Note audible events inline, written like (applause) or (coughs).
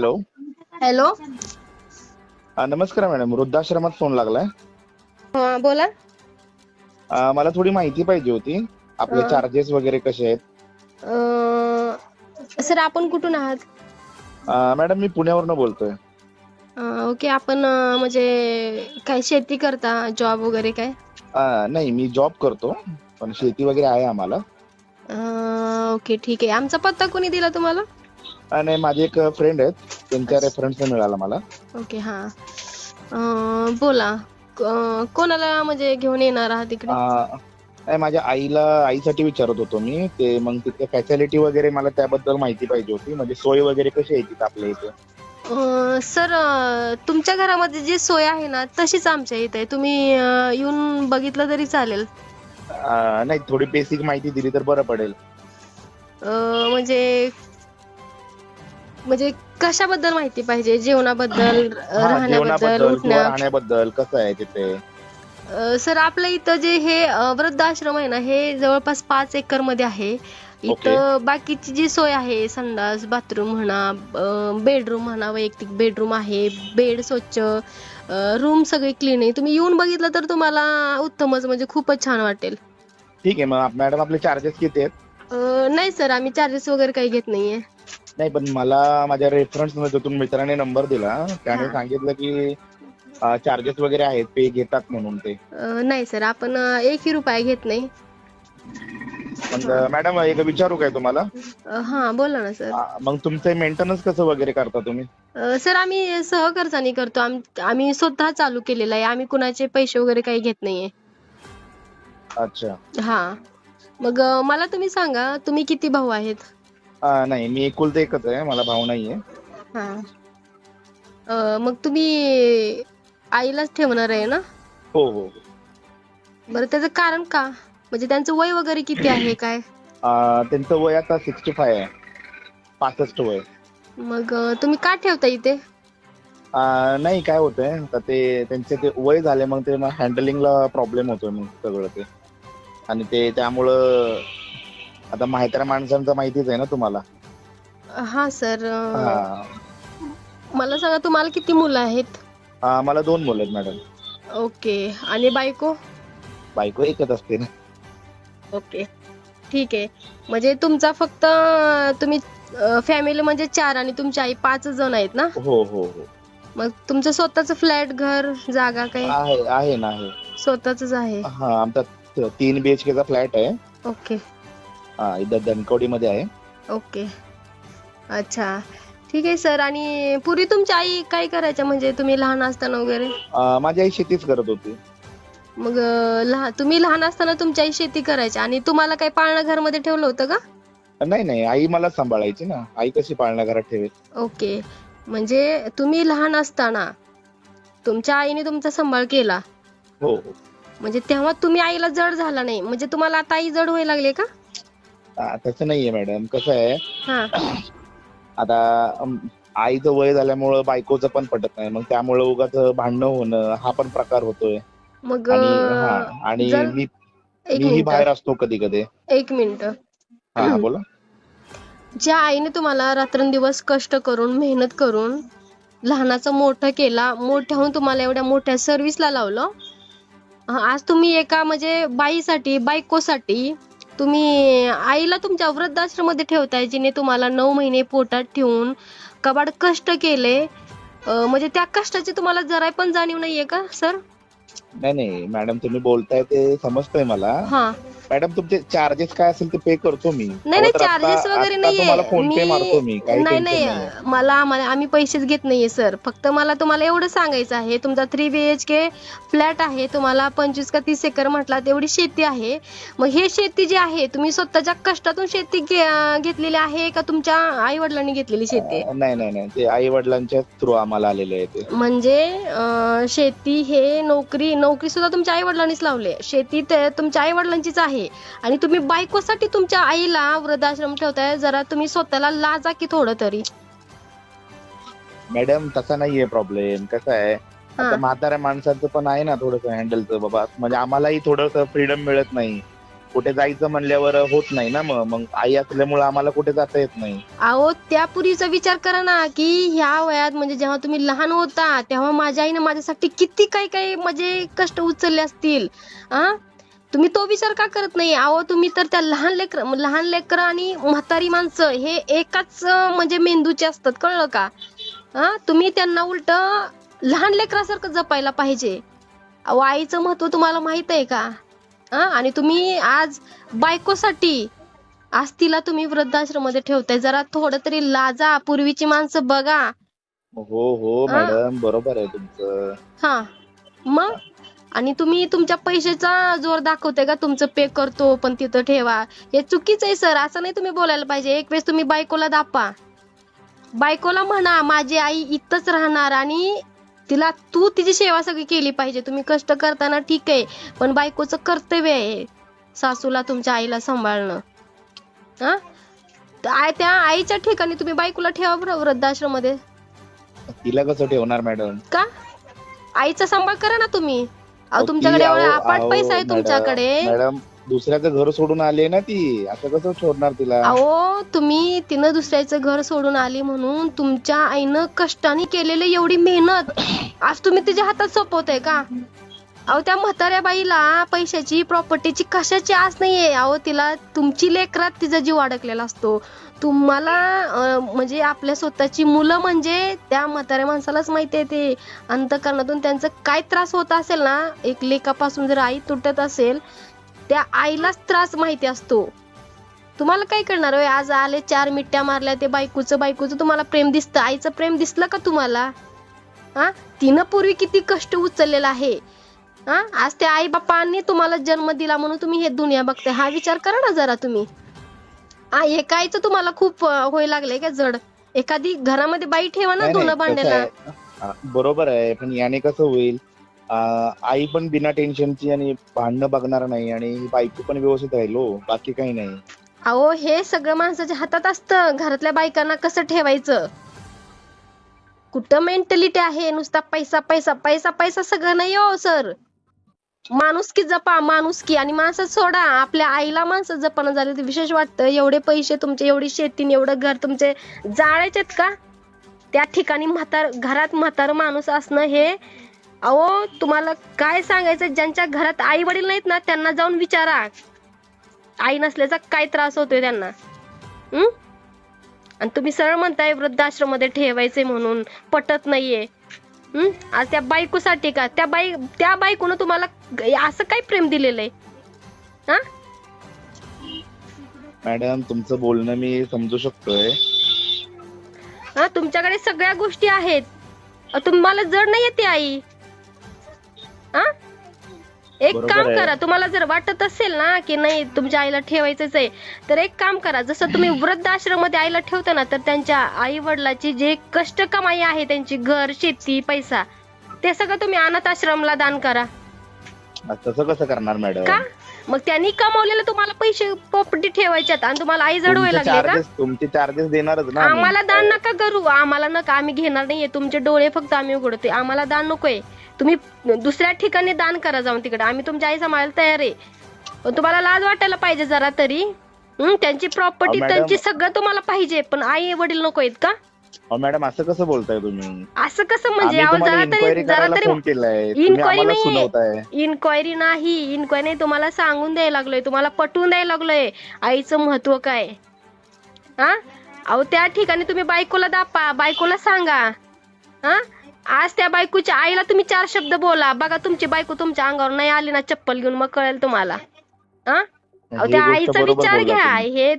Hello hello नमस्कार madam. वृद्धाश्रमात phone लागलाय. हा बोला. अ, मला थोडी माहिती पाहिजे होती. आपले. चार्जेस वगैरे कसे आहेत? अं, सर आपण कुठून आहात? अ, मॅडम मी पुण्यावरनं बोलतोय. अं, ओके आपण अं, म्हणजे काय शेती करता? जॉब वगैरे काय? अ, नाही मी जॉब करतो पण शेती वगैरे आहे आम्हाला. अं, ओके ठीक आहे. आमचा पत्ता कोणी दिला तुम्हाला? आणि माझे एक फ्रेंड आहेत त्यांच्या रेफरन्स मिळाला मला. ओके हा. अं, बोला. क- कोणाला म्हणजे घेऊन येणार आहात इकडे? नाही, माझ्या आईला आईसाठी विचारत होतो मी. ते मग तिथे फॅसिलिटी वगैरे मला त्याबद्दल माहिती पाहिजे होती. म्हणजे सोय वगैरे कशी आहे तिथे आपल्या इथे? सर तुमच्या घरामध्ये जी सोय आहे ना तशीच आमच्या इथे आहे. तुम्ही अं, येऊन बघितलं तरी चालेल. नाही थोडी बेसिक माहिती दिली तर बरं पडेल. अं, म्हणजे म्हणजे कशाबद्दल माहिती पाहिजे? जेवणाबद्दल हा, राहण्याबद्दल जेवणाबद्दल किंवा उठण्या राहण्याबद्दल कसं आहे तिथे? अं, सर आपल्या इथं जे हे अं, वृद्धाश्रम आहे ना हे जवळपास पाच एकरमध्ये आहे. इथं बाकीची जी सोय आहे संडास बाथरूम म्हणा बेडरूम म्हणा वैयक्तिक बेडरूम आहे बेड स्वच्छ रूम सगळे क्लीन आहे. तुम्ही येऊन बघितलं तर तुम्हाला उत्तमच म्हणजे खूपच छान वाटेल. ठीक आहे मग मॅडम आपले चार्जेस किती आहेत? अं, नाही सर आम्ही चार्जेस वगैरे काही घेत नाहीये. नाही पण मला माझ्या रेफरन्समध्ये तुम्ही मित्राने नंबर दिला त्याने हा. सांगितलं की चार्जेस वगैरे आहेत पे घेतात म्हणून ते. अं, नाही सर आपण अं, एकही रुपया घेत नाही. पण मॅडम एक विचारू काय तुम्हाला? अं, हा बोला ना सर. आ, मग तुमचं मेंटेनन्स कसं वगैरे करता तुम्ही? अं, सर आम्ही सहखर्चाने करतो. आम- आम्ही स्वतः चालू केलेलं आहे. आम्ही कुणाचे पैसे वगैरे काही घेत नाहीये. अच्छा. हा. मग अं, मला तुम्ही सांगा तुम्ही किती भाऊ आहेत? नाही मी एकुलते एकच आहे मला भाऊ नाहीये. हा. अं, मग तुम्ही आईलाच ठेवणार आहे ना? हो हो हो. बरं त्याचं कारण का? म्हणजे त्यांचं वय वगैरे किती आहे काय? त्यांचं वय आता सिक्स्टी फाय आहे. पासष्ट वय. मग अं, तुम्ही का ठेवता इथे? नाही काय होतंय आता ते त्यांचे ते वय झाले मग ते हँडलिंगला प्रॉब्लेम होतोय मग सगळं ते. आणि ते त्यामुळं आता म्हाताऱ्या माणसांचं माहितीच आहे ना तुम्हाला. हा सर हा. मला सांगा तुम्हाला किती मुलं आहेत? मला दोन मुलं आहेत मॅडम. ओके आणि बायको? बायको एकच असते ना. ओके ठीक आहे. म्हणजे तुमचा फक्त अं, तुम्ही फॅमिली म्हणजे चार आणि तुमची आई पाच जण आहेत ना? हो हो हो. मग तुमचं स्वतःच फ्लॅट घर जागा काही? आहे आहे ना आहे. स्वतःच आहे. हा आमचा त- तीन बीएचके चा फ्लॅट आहे. ओके. हा इथं धनकवडी मध्ये आहे. ओके. अच्छा. ठीक आहे सर. आणि पूर्वी तुमची आई काय करायच्या? म्हणजे तुम्ही लहान असताना वगैरे? आ, माझी आई शेतीच करत होती. मग अं, लहान तुम्ही लहान असताना तुमची आई शेती करायची आणि तुम्हाला काही पाळणा घरमध्ये ठेवलं होतं का? नाही नाही. आई मला सांभाळायची ना. आई कशी पाळण्या घरात ठेवेल? ओके. म्हणजे तुम्ही लहान असताना तुमच्या आईने तुमचा सांभाळ केला? हो. हो म्हणजे तेव्हा तुम्ही आईला जड झाला नाही. म्हणजे तुम्हाला आता आई जड व्हायला लागले का? तसं नाहीये मॅडम. कसं आहे हा. (coughs) आता अम, आईचं वय झाल्यामुळं बायकोचं पण पटत नाही. मग त्यामुळं उगाच भांडणं होणं हा पण प्रकार होतोय. मग आणि अं, हा आणि जर- मी एक मीही मिनिट. बाहेर असतो कधी कधी एक मिनिट. हा हा, बोला. (clears throat) ज्या आईने तुम्हाला रात्रंदिवस कष्ट करून मेहनत करून लहानाचं मोठं केला मोठ्याहून तुम्हाला एवढ्या मोठ्या सर्व्हिसला लावलं अं, आज तुम्ही एका म्हणजे बाईसाठी बायकोसाठी तुम्ही आईला तुमच्या वृद्धाश्रममध्ये ठेवताय जिने तुम्हाला नऊ महिने पोटात ठेवून कबाड कष्ट केले. म्हणजे त्या कष्टाची तुम्हाला जरा पण जाणीव नाहीये का सर? नाही नाही मॅडम तुम्ही बोलताय ते समजतंय मला. हा. मॅडम तुमचे चार्जेस काय असेल ते पे करतो मी. नाही नाही चार्जेस वगैरे नाहीये. फोन पे मारतो मी. काही नाही नाही. मला आम्हाला आम्ही पैसेच घेत नाहीये सर. फक्त मला तुम्हाला एवढं सांगायचं आहे. तुमचा three B H K flat आहे. तुम्हाला पंचवीस का तीस एकर म्हटला तेवढी शेती आहे. मग हे शेती जी आहे तुम्ही स्वतःच्या कष्टातून शेती घेतलेली आहे का तुमच्या आई वडिलांनी घेतलेली शेती? आहे नाही नाही नाही. ते आई वडिलांच्या थ्रू आम्हाला आलेले आहे ते. म्हणजे शेती हे नोकरी नोकरी सुद्धा तुमच्या आई वडिलांनीच लावली. शेती तुमच्या आई वडिलांचीच आहे. आणि तुम्ही बायकोसाठी तुमच्या आईला वृद्धाश्रम ठेवताय जरा तुम्ही स्वतःला लाजा की थोडं तरी. मॅडम तसा नाहीये प्रॉब्लेम कसं आहे. आता म्हाताऱ्या माणसाचं पण आहे ना थोडस हँडलचं बाबा. म्हणजे आम्हालाही थोडस फ्रीडम मिळत नाही. कुठे जायचं म्हणल्यावर होत नाही ना मग. मग आई असल्यामुळे आम्हाला कुठे जाता येत नाही. अहो त्या पुरीचा विचार करा ना की ह्या वयात म्हणजे जेव्हा तुम्ही लहान होता तेव्हा माझ्या आईने माझ्यासाठी किती काही काही म्हणजे कष्ट उचलले असतील. तुम्ही तो विचार का करत नाही? अहो तुम्ही तर त्या लहान लेकर लहान लेकर आणि म्हातारी माणसं हे एकाच म्हणजे मेंदूचे असतात कळलं का? हा तुम्ही त्यांना उलट लहान लेकरासारखं जपायला पाहिजे. आईचं महत्त्व तुम्हाला माहीत आहे का? हा आणि तुम्ही आज बायकोसाठी आज तिला तुम्ही वृद्धाश्रममध्ये ठेवताय. जरा थोडं तरी लाजा पूर्वीची माणसं बघा. हो हो हा. मॅडम बरोबर आहे तुमचं. हा. मग? आणि तुम्ही तुमच्या पैशाचा जोर दाखवताय का? तुमचं पे करतो पण तिथं ठेवा. हे चुकीचं आहे सर. असं नाही तुम्ही बोलायला पाहिजे. एक वेळेस तुम्ही बायकोला दापा. बायकोला म्हणा माझी आई इथंच राहणार आणि तिला तू तिची सेवा सगळी केली पाहिजे. तुम्ही कष्ट करताना ठीक आहे पण बायकोचं कर्तव्य आहे सासूला तुमच्या आईला सांभाळणं. हा? त्या आईच्या ठिकाणी तुम्ही बायकोला ठेवा बरं वृद्धाश्रममध्ये तिला कसं ठेवणार मॅडम? का? आईचा सांभाळ करा ना तुम्ही. अहो तुमच्याकडे एवढा अपाट पैसा आहे तुमच्याकडे. मॅडम दुसऱ्याचं घर सोडून आले ना ती. असं कसं सोडणार तिला? अहो तुम्ही तिनं दुसऱ्याचं घर सोडून आली म्हणून तुमच्या आईनं कष्टाने केलेली एवढी मेहनत. आज तुम्ही तिच्या हातात सोपवताय का? अहो त्या म्हाताऱ्या बाईला पैशाची प्रॉपर्टीची कशाची आस नाहीये. अहो तिला तुमची लेकरात तिचा जीव अडकलेला असतो. तुम्हाला म्हणजे आपल्या स्वतःची मुलं म्हणजे त्या म्हाताऱ्या माणसालाच माहिती आहे ते. अंतकरणातून त्यांचं काय त्रास होत असेल ना एक लेखापासून जर आई तुटत असेल त्या आईलाच त्रास माहिती असतो. तुम्हाला काय करणार होय? आज आले चार मिट्ट्या मारल्या ते बायकोचं बायकोचं तुम्हाला प्रेम दिसतं. आईचं प्रेम दिसलं का तुम्हाला? हा? तिनं पूर्वी किती कष्ट उचललेला आहे. हा? आज त्या आई बापांनी तुम्हाला जन्म दिला म्हणून तुम्ही हे दुनिया बघताय. हा विचार करा ना जरा तुम्ही. हा एका आईचं तुम्हाला खूप होय लागलंय का जड? एखादी घरामध्ये बाई ठेवा ना नाही, धुणं नाही, कसं भांड्याला. आहे, हा, बरोबर आहे पण याने कसं होईल? आ, आई पण बिना टेन्शनची आणि भांडणं बघणार नाही आणि बायको पण व्यवस्थित राहील हो बाकी काही नाही. अहो हे सगळं माणसाच्या हातात असतं. घरातल्या बायकांना कसं ठेवायचं? कुठं मेंटॅलिटी आहे? नुसता पैसा पैसा पैसा पैसा सगळं नाही हो सर. माणुसकी जपा माणुसकी आणि माणसं सोडा आपल्या आईला माणसं जपणं झाले ते विशेष वाटतं. एवढे पैसे तुमचे एवढी शेती एवढं घर तुमचे जाळायचेत का? त्या ठिकाणी म्हातार घरात म्हातार माणूस असणं हे अहो तुम्हाला काय सांगायचं? ज्यांच्या घरात आई वडील नाहीत ना त्यांना जाऊन विचारा. आई नसल्याचा काय त्रास होतोय त्यांना? हम्म आणि तुम्ही सरळ म्हणताय वृद्धाश्रममध्ये ठेवायचे म्हणून पटत नाहीये. आज त्या बायकोसाठी का? त्या बाई त्या बायकोनं तुम्हाला असं काय प्रेम दिलेलं आहे हा? मॅडम तुमचं बोलणं मी समजू शकतोय. हा तुमच्याकडे सगळ्या गोष्टी आहेत. तुम्हाला जड नाही येते आई? हा? एक बरोबर काम आहे. करा तुम्हाला जर वाटत असेल ना की नाही तुमच्या आईला ठेवायचंच आहे तर एक काम करा जसं तुम्ही (clears throat) वृद्धाश्रममध्ये आईला ठेवता ना तर त्यांच्या आई वडिलाची जे कष्ट कमाई आहे त्यांची घर शेती पैसा ते सगळं तुम्ही अनाथ आश्रमला दान करा. तसं कसं करणार मॅडम? का? मग त्यांनी कमावलेले तुम्हाला पैसे प्रॉपर्टी ठेवायच्यात आणि तुम्हाला आई जड व्हायला तुमचे लागले का? चार्जेस तुमचे चार्जेस देणारच ना आम्ही. आम्हाला दान नका करू. आम्हाला नका. आम्ही घेणार नाहीये. तुमचे डोळे फक्त आम्ही उघडतोय. आम्हाला दान नकोय. तुम्ही दुसऱ्या ठिकाणी दान करा जाऊन तिकडे. आम्ही तुमच्या आई सांभाळायला तयार आहे. पण तुम्हाला लाज वाटायला पाहिजे जरा तरी. हं, त्यांची प्रॉपर्टी अहो, मॅडम. त्यांची सगळं तुम्हाला पाहिजे. पण आई वडील नको आहेत का? मॅडम असं कसं बोलताय तुम्ही? असं कसं म्हणजे आम्ही अहो, तुम्हाला जरा इन्क्वायरी तरी जरा करायला तरी फोन केलाय. तुम्ही Inquiry आम्हाला नाहीये. सुनावताय. इन्क्वायरी नाही. इन्क्वायरी नाही. तुम्हाला सांगून द्यायला लागलोय. तुम्हाला पटवून द्यायला लागलोय. आईचं महत्त्व काय? हा? अहो त्या ठिकाणी तुम्ही बायकोला दापा. बायकोला सांगा. हा? आज त्या बायकोच्या आईला तुम्ही चार शब्द बोला. बघा तुमची बायको तुमच्या अंगावर नाही आली ना चप्पल घेऊन मग कळेल तुम्हाला. हा? अहो, ही त्या गोष्ट आईचा बरोबर विचार बोलला घ्या. तुम्ही. हे